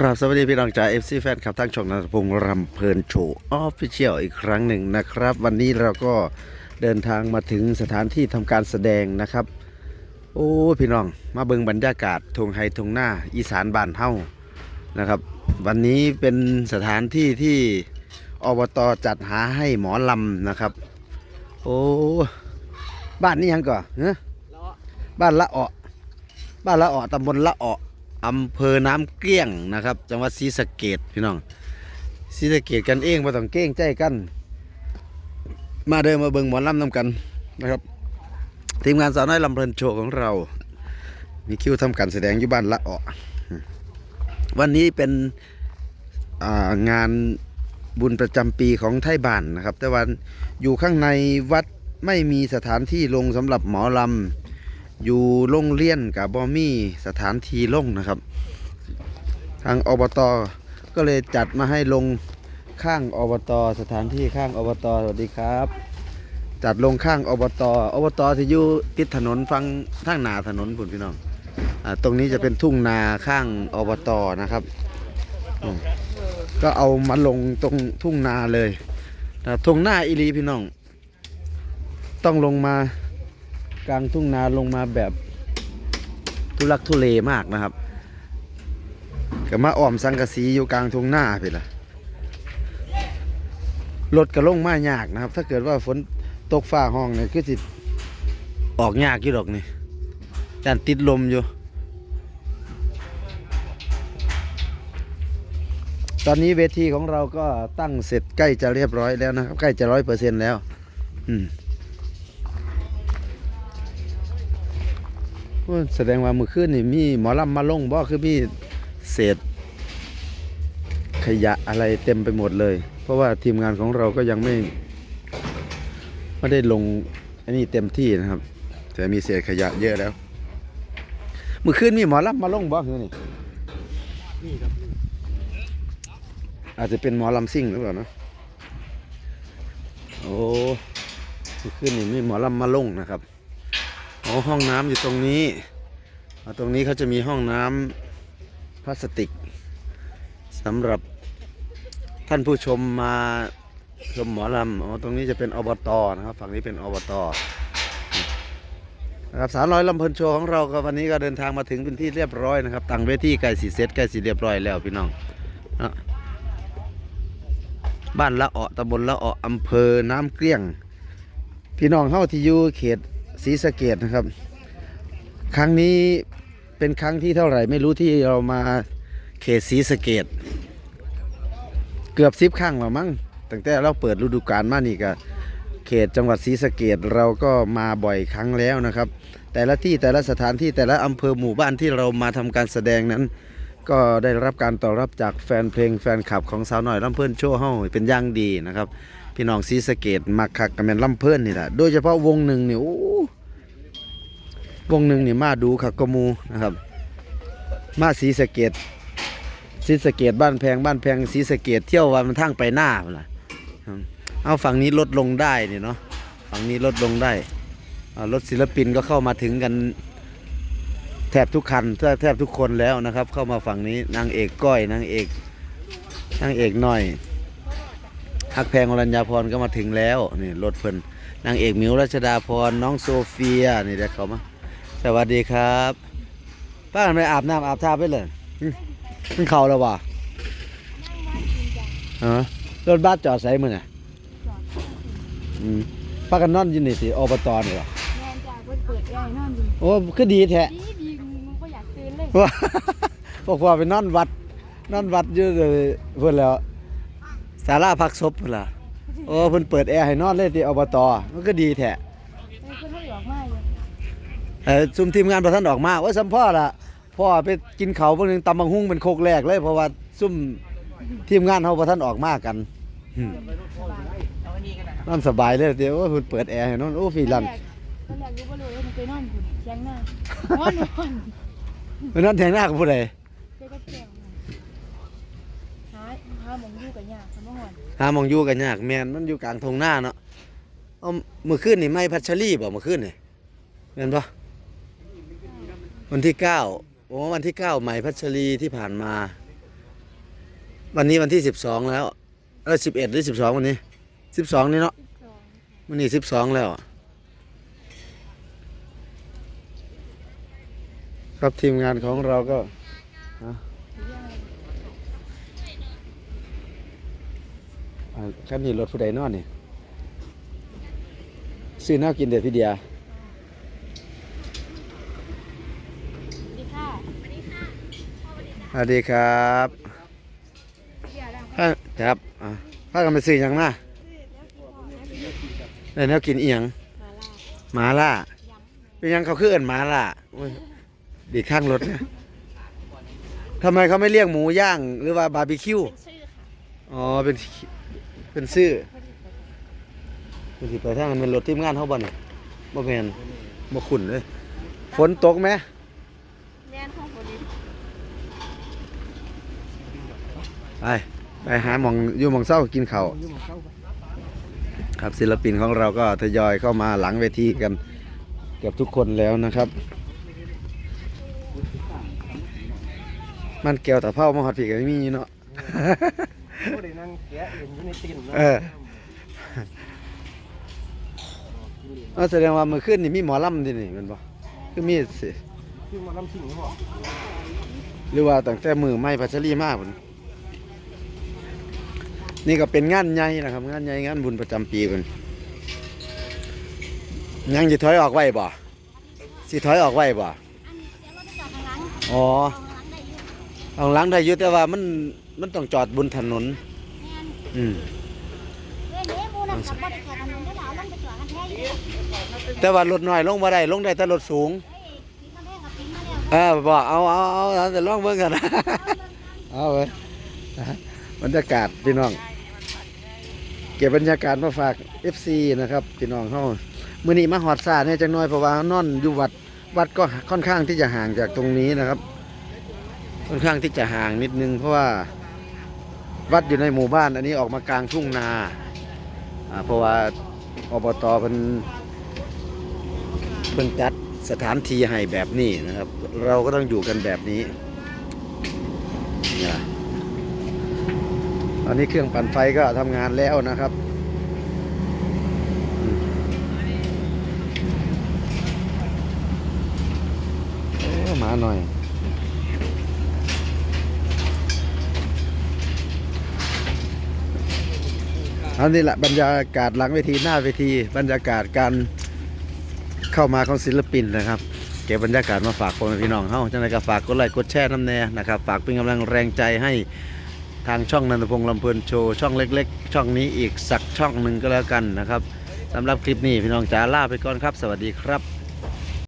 ครับสวัสดีพี่น้องจาก FC แฟนคลับทั้งช่องนัทพงศ์รำเพลินโชว์ออฟฟิเชียลอีกครั้งหนึ่งนะครับ วันนี้เราก็เดินทางมาถึงสถานที่ทำการแสดงนะครับ โอ้พี่น้องมาเบิ่งบรรยากาศทงไฮทงหน้า อีสานบ้านเฮานะครับ วันนี้เป็นสถานที่ที่อบตจัดหาให้หมอลำนะครับ โอ้บ้านนี้ยังก่อนเนอะบ้านละเาะบ้านละเาตำบลละเาะ อำเภอน้ำเกลี้ยงนะครับ จังหวัดศรีสะเกดพี่น้องศรีสะเกดกันเองมาต้องเก้งใจกัน มาเดินมาเบิ่งหมอลำนำกันนะครับ ทีมงานสาวน้อยลำเพลินโชว์ของเรา มีคิวทำการแสดงอยู่บ้านละเาวันนี้เป็นางานบุญประจำปีของไทยบ้านนะครับ แต่วันอยู่ข้างในวัดไม่มีสถานที่ลงสำหรับหมอลำ อยู่โรงเรียนกับบอมี่สถานที่ลงนะครับ ทางอบตก็เลยจัดมาให้ลงข้างอบตสถานที่ข้างอบตสวัสดีครับ จัดลงข้างอบตอบตที่อยู่ติดถนนฟังทางหนาถนนพุ่นพี่น้องอตรงนี้จะเป็นทุ่งนาข้างอบตนะครับ ก็เอามาลงตรงทุ่งนาเลยนะทุ่งหน้าอีหลีพี่น้อง ต้องลงมา กลางทุ่งนาลงมาแบบทุลักทุเลมากนะครับก็มาอ้อมสังกะสีอยู่กลางทุ่งนาไปละรถก็ลงมายากนะครับ ถ้าเกิดว่าฝนตกฟ้าห้องเนี่ยคือสิออกยากอยู่ดอกนี่จานติดลมอยู่ ตอนนี้เวทีของเราก็ตั้งเสร็จใกล้จะเรียบร้อยแล้วนะครับ ใกล้จะร้อยเปอร์เซ็นต์แล้ว อืม แสดงว่ามื่อคืนนี่มีหมอลำมาลงบ่คือมีเศษ ขยะอะไรเต็มไปหมดเลย เพราะว่าทีมงานของเราก็ยังไม่ไม่ได้ลงอันนี้เต็มที่นะครับ แต่มีเศษขยะเยอะแล้วมื่อคืนมีหมอลำมาลงบ่คือนี่นี่ครับอาจจะเป็นหมอลำซิ่งหรือเปล่านะโอ้มือคืนนี่มีหมอลำมาลงนะครับ อ๋อห้องน้ำอยู่ตรงนี้ตรงนี้เขาจะมีห้องน้ำพลาสติกสำหรับท่านผู้ชมมาชมหมอลำอ๋อตรงนี้จะเป็นอบตนะครับ ฝั่งนี้เป็นอบตนะครับสาวน้อยลำเพลินโชว์ของเราก็วันนี้ก็เดินทางมาถึงเป็นที่เรียบร้อยนะครับตั้งเวทีใกล้สีเซตใกล้สีเรียบร้อยแล้วพี่น้องบ้านละเาะตำบลละเาะอำเภอน้ำเกลี้ยง พี่น้องเข้าที่อยู่เขต ศรีสะเกดนะครับ ครั้งนี้เป็นครั้งที่เท่าไหร่ไม่รู้ที่เรามาเขตศรีสะเกดเกือบสิบครั้งแล้วมั้งตั้งแต่เราเปิดฤดูกาลมานี่ก็เขตจังหวัดศรีสะเกดเราก็มาบ่อยครั้งแล้วนะครับ แต่ละที่แต่ละสถานที่แต่ละอำเภอหมู่บ้านที่เรามาทำการแสดงนั้น ก็ได้รับการตอบรับจากแฟนเพลงแฟนคลับของสาวหน่อยลำเพิ่นโชว์เฮาเป็นอย่างดีนะครับ พี่น้องศรีสเกดมักคักกันแม่นลำเพิ่อนนี่แหละโดยเฉพาะวงหนึ่งนี่โอ้วงหนึ่งนี่มาดูคักกมูนะครับ มาศรีสเกดศรีสเกดบ้านแพงบ้านแพงศรีสเกดเที่ยววันมันทางไปหน้านล่ะเอาฝั่งนี้ลดลงได้นี่เนาะฝั่งนี้ลดลงได้รถศิลปินก็เข้ามาถึงกันแทบทุกคันแทแทบทุกคนแล้วนะครับ เข้ามาฝั่งนี้นางเอกก้อยนางเอกนางเอกหน่อย ฮักแพงอรัญญาพรก็มาถึงแล้วนี่รถเพิ่นนางเอกหมิวรัชดาพรน้องโซเฟียนี่เด็กเขามาสวัสดีครับป้าทำไมอาบน้ำอาบท่าไปเลยหึมันเข่าแล้ววะเออรถบัสจอดใส่มือน่ะอืมป้ากันนอนอยินนี่สิอบตนี่วะแม่นจ้าเพิ่นเปิดแอร์ให้นอนอยู่โอ้คือดีแท้ดีดีมึงก็อยากตื่นเลยว่าพวกว่าไปนอนวัดนอนวัดอยู่เลยเพิ่นแล้ว ศาลาพักศพพุ่นล่ะโอ้เพิ่นเปิดแอร์ให้นอนเลยที่อบตมันก็ดีแท้เพิ่นไม่ออกมาอยู่เออซุมทีมงานประท่านออกมาว่าสัมพ่อละพ่อไปกินเขาวเพิ่งตำบังหุ่งเป็นโคกแรกเลยเพราะว่าซุ่มทีมงานเขาประท่านออกมากันอืมนอนสบายเลยเดี๋ยวว่าเพิ่นเปิดแอร์ให้นอนโอ้ฟรีลันตอนแรกตอนแรกรู้บ่รู้ว่ามันไปนอนอยู่เชียงหน้านอนนอนเพิ่นนอนแทงหน้ากับผู้ใดเจ๊ก็แก้วหา หามองอยู่กับยากสมองหอนหาหมองอยู่กันยากแมนมันอยู่กลางทงหน้าเนาะเอาเมื่อคืนนี่ไม่พัชรีบ่เมื่อคืนนี่แม่นปะวันที่เก้าโอ้วันที่เก้าใหม่พัชรีที่ผ่านมา วันนี้วันที่สิบสองแล้วเออสิบเอ็ดหรือสิบสองวันนี้สิบสองนี่เนาะวันนี้สิบสองแล้วครับทีมงานของเราก็อะอ่า คันนี้รถผู้ใดนอนนี่ซื้อแน้ากินเด็ดพี่เดียสวัสดีค่ะสวัสดีครับเดี๋ยวเราพาครับอะพากันไปซื้อหยังมาได้แนวกินเอียงมาล่าหมาล่า เป็นหยังเขาคือเอินหมาล่าโอ้ยดีข้างรถเนี่ยทำไมเขาไม่เรียกหมูย่างหรือว่าบาร์บีคิวเป็นชื่อค่ะอ๋อ เป็น เป็นซื่อเป็นสิไปทางนั้นเป็นรถทีมงานเขาบ่เนี่ยบ่แม่นบ่ขุ่นเลย ฝนตกไหมแน่นห้องคนนี้ไปไปหาหมองอยู่หมองเศร้ากินข้าวยุ่งของเขาครับศิลปินของเราก็ทยอยเข้ามาหลังเวทีกันเกือบทุกคนแล้วนะครับ มันเกี่ยวแต่เผามาหอดผีกันมีอยู่เนาะ เขาได้นั่งแกะเห็นอยู่ในตีนนะเออ เอาแสดงว่ามือขึ้นนี่มีหมอลำดินี่แมันบ่คือมีสิคือมาลำชิงเขาบอกหรือว่าตั้งแต่มือไม่พัชรีมาพุ่นนี่ก็เป็นงานใหญ่นะครับ งานใหญ่งานบุญประจำปีพุ่นยังสิถอยออกไว้บ่สิถอยออกไว้บ่อันเดี๋ยวเราจะจอดข้างหลังอ๋อ ข้างหลังได้อยู่ เอาหลังได้อยู่แต่ว่ามัน มันต้องจอดบนถนนแน่นอืมเว้ยเด้มูนั่นขับบ่ได้จอดถนนแล้วเราลงไปจอดกันแท้อยู่เด้อแต่ว่ารถน้อยลงมาได้ลงได้แต่รถสูงเอ้ยปีกำแพงกับปีมาแล้วเออบอกเอาเอาเอาเอาแต่ลองเบิ่งกันนะเอาเว้ยบรรยากาศพี่น้อง เก็บบรรยากาศมาฝาก FC นะครับพี่น้องเฮามื้อนี้มาฮอดซ่าเนี่ยจังน้อยเพราะว่านอนอยู่วัดวัดก็ค่อนข้างที่จะห่างจากตรงนี้นะครับ ค่อนข้างที่จะห่างนิดนึงเพราะว่า วัดอยู่ในหมู่บ้านอันนี้ออกมากลางทุ่งนาเพราะว่าอบตเพิ่นเพิ่นจัดสถานที่ให้แบบนี้นะครับ เราก็ต้องอยู่กันแบบนี้นี่ะตอนนี้เครื่องปั่นไฟก็ทำงานแล้วนะครับอืมโอ้หมาหน่อย อันนี้แหละบรรยากาศหลังเวทีหน้าเวทีบรรยากาศการเข้ามาของศิลปินนะครับ เก็บบรรยากาศมาฝากคนพี่น้องเฮาจังไรก็ฝากกดไลค์กดแชร์น้ำแน่นะครับฝากเป็นกำลังแรงใจให้ทางช่องนันทพงษ์ลำเพลินโชว์ช่องเล็ก ๆ ช่องนี้อีกสักช่องหนึ่งก็แล้วกันนะครับสำหรับคลิปนี้พี่น้องจ๋าลาไปก่อนครับ สวัสดีครับ